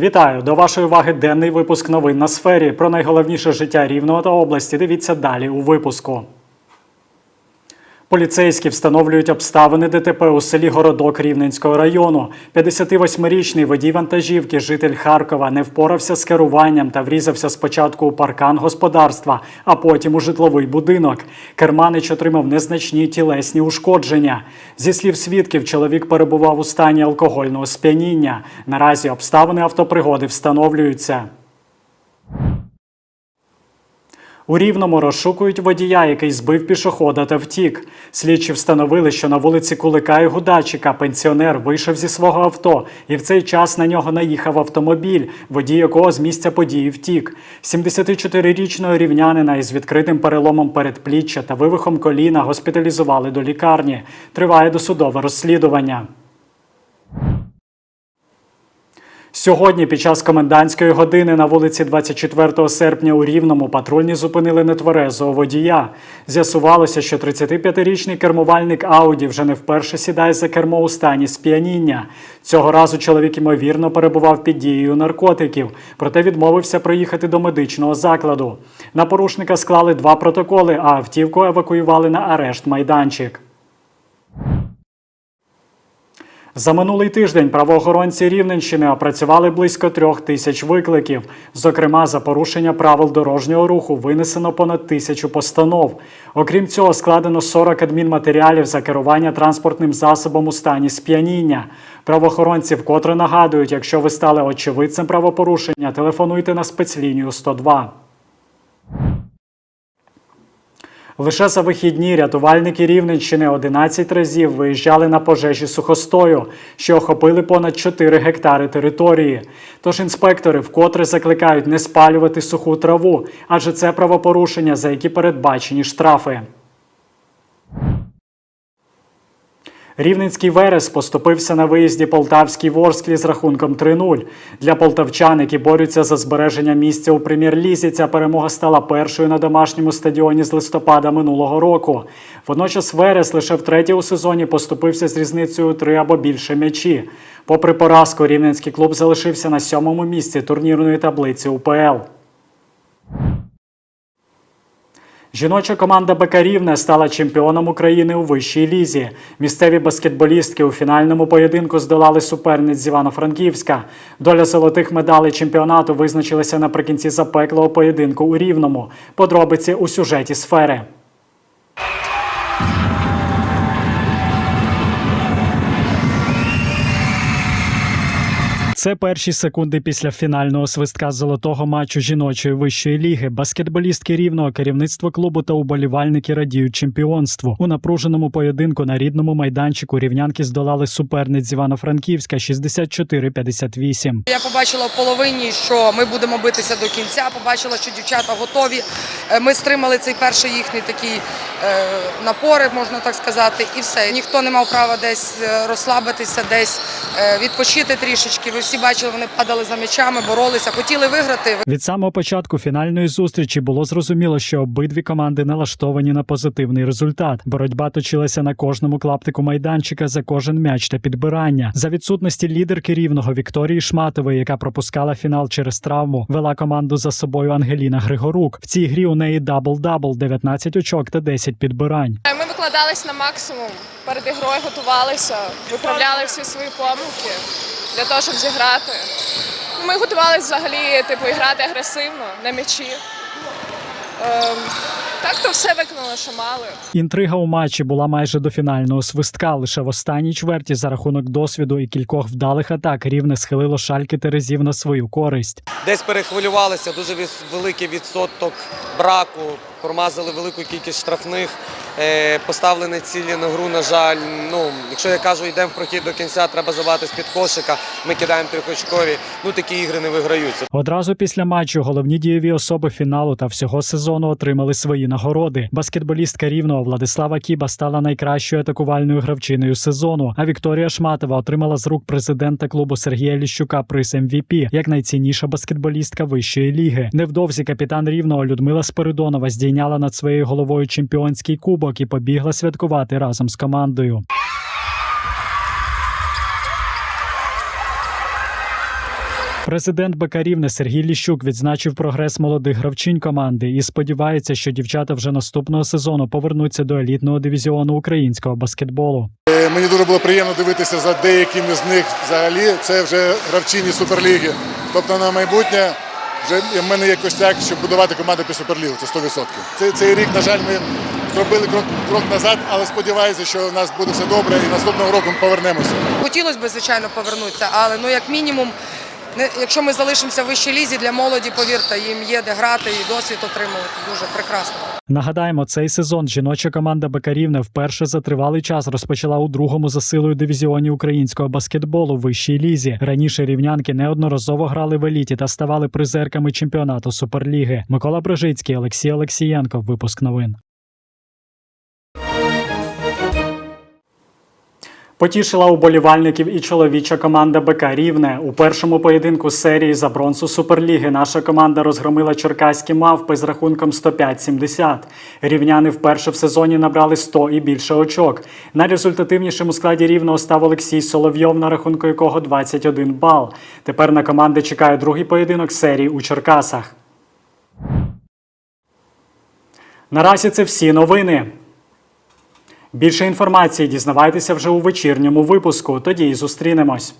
Вітаю до вашої уваги денний випуск новин на сфері. Про найголовніше життя рівного та області. Дивіться далі у випуску. Поліцейські встановлюють обставини ДТП у селі Городок Рівненського району. 58-річний водій вантажівки, житель Харкова, не впорався з керуванням та врізався спочатку у паркан господарства, а потім у житловий будинок. Керманич отримав незначні тілесні ушкодження. Зі слів свідків, чоловік перебував у стані алкогольного сп'яніння. Наразі обставини автопригоди встановлюються. У Рівному розшукують водія, який збив пішохода та втік. Слідчі встановили, що на вулиці Кулика і Гудачика пенсіонер вийшов зі свого авто, і в цей час на нього наїхав автомобіль, водій якого з місця події втік. 74-річного рівнянина із відкритим переломом передпліччя та вивихом коліна госпіталізували до лікарні. Триває досудове розслідування. Сьогодні, під час комендантської години на вулиці 24 серпня у Рівному патрульні зупинили нетверезого водія. З'ясувалося, що 35-річний кермувальник Ауді вже не вперше сідає за кермо у стані сп'яніння. Цього разу чоловік ймовірно перебував під дією наркотиків, проте відмовився проїхати до медичного закладу. На порушника склали два протоколи, а автівку евакуювали на арешт майданчик. За минулий тиждень правоохоронці Рівненщини опрацювали близько трьох тисяч викликів. Зокрема, за порушення правил дорожнього руху винесено понад тисячу постанов. Окрім цього, складено 40 адмінматеріалів за керування транспортним засобом у стані сп'яніння. Правоохоронці вкотре нагадують, якщо ви стали очевидцем правопорушення, телефонуйте на спецлінію 102. Лише за вихідні рятувальники Рівненщини 11 разів виїжджали на пожежі сухостою, що охопили понад 4 гектари території. Тож інспектори вкотре закликають не спалювати суху траву, адже це правопорушення, за які передбачені штрафи. Рівненський Верес поступився на виїзді Полтавській Ворсклі з рахунком 3-0. Для полтавчан, які борються за збереження місця у прем'єр-лізі, ця перемога стала першою на домашньому стадіоні з листопада минулого року. Водночас Верес лише втретє у сезоні поступився з різницею 3 або більше м'ячі. Попри поразку, рівненський клуб залишився на сьомому місці турнірної таблиці УПЛ. Жіноча команда БК Рівне стала чемпіоном України у вищій лізі. Місцеві баскетболістки у фінальному поєдинку здолали суперниць з Івано-Франківська. Доля золотих медалей чемпіонату визначилася наприкінці запеклого поєдинку у Рівному. Подробиці у сюжеті сфери. Це перші секунди після фінального свистка золотого матчу жіночої вищої ліги. Баскетболістки рівного керівництво клубу та уболівальники радіють чемпіонству. У напруженому поєдинку на рідному майданчику рівнянки здолали суперниць Івано-Франківська 64-58. Я побачила в половині, що ми будемо битися до кінця. Побачила, що дівчата готові. Е, Ми стримали цей перший їхній такий е, напори, можна так сказати, і все. Ніхто не мав права десь е, розслабитися, десь відпочити трішечки. Ви всі бачили, вони падали за м'ячами, боролися, хотіли виграти. Від самого початку фінальної зустрічі було зрозуміло, що обидві команди налаштовані на позитивний результат. Боротьба точилася на кожному клаптику майданчика за кожен м'яч та підбирання. За відсутності лідерки рівного Вікторії Шматової, яка пропускала фінал через травму, вела команду за собою Ангеліна Григорук. В цій грі у неї дабл-дабл, 19 очок та 10 підбирань. Ми викладались на максимум. Перед ігрою готувалися, виправляли всі свої помилки для того, щоб зіграти. Ми готувалися взагалі, типу, грати агресивно на м'ячі. Так то все виконали, що мали. Інтрига у матчі була майже до фінального свистка. Лише в останній чверті за рахунок досвіду і кількох вдалих атак рівне схилило шальки Терезів на свою користь. Десь перехвилювалися, дуже великий відсоток браку, промазали велику кількість штрафних, е, поставлені цілі на гру, на жаль. Ну, якщо я кажу, йдемо в прохід до кінця, треба забати з-під кошика, ми кидаємо трьохочкові, ну такі ігри не виграються. Одразу після матчу головні дієві особи фіналу та всього сезону отримали свої нагороди. Баскетболістка рівного Владислава Кіба стала найкращою атакувальною гравчиною сезону. А Вікторія Шматова отримала з рук президента клубу Сергія Ліщука приз МВП, як найцінніша баскетболістка вищої ліги. Невдовзі капітан рівного Людмила Спиридонова здійняла над своєю головою чемпіонський кубок і побігла святкувати разом з командою. Президент БК Рівне Сергій Ліщук відзначив прогрес молодих гравчинь команди і сподівається, що дівчата вже наступного сезону повернуться до елітного дивізіону українського баскетболу. Е, Мені дуже було приємно дивитися за деякими з них взагалі. Це вже гравчині Суперліги. Тобто на майбутнє вже в мене є костяк, щоб будувати команду під Суперлігу. Це 100%. Цей, цей рік, на жаль, ми зробили крок, крок назад, але сподіваюся, що у нас буде все добре і наступного року ми повернемося. Хотілося б, звичайно, повернутися, але ну як мінімум, якщо ми залишимося в вищій лізі для молоді, повірте, їм є де грати і досвід отримувати. Дуже прекрасно. Нагадаємо, цей сезон жіноча команда Бекарівне вперше за тривалий час розпочала у другому за силою дивізіоні українського баскетболу вищій лізі. Раніше рівнянки неодноразово грали в еліті та ставали призерками чемпіонату Суперліги. Микола Брижицький, Олексій Олексієнко. Випуск новин. Потішила уболівальників і чоловіча команда БК Рівне. У першому поєдинку серії за бронзу Суперліги наша команда розгромила черкаські мавпи з рахунком 105-70. Рівняни вперше в сезоні набрали 100 і більше очок. Найрезультативнішим у складі рівного став Олексій Соловйов, на рахунку якого 21 бал. Тепер на команди чекає другий поєдинок серії у Черкасах. Наразі це всі новини. Більше інформації дізнавайтеся вже у вечірньому випуску. Тоді і зустрінемось.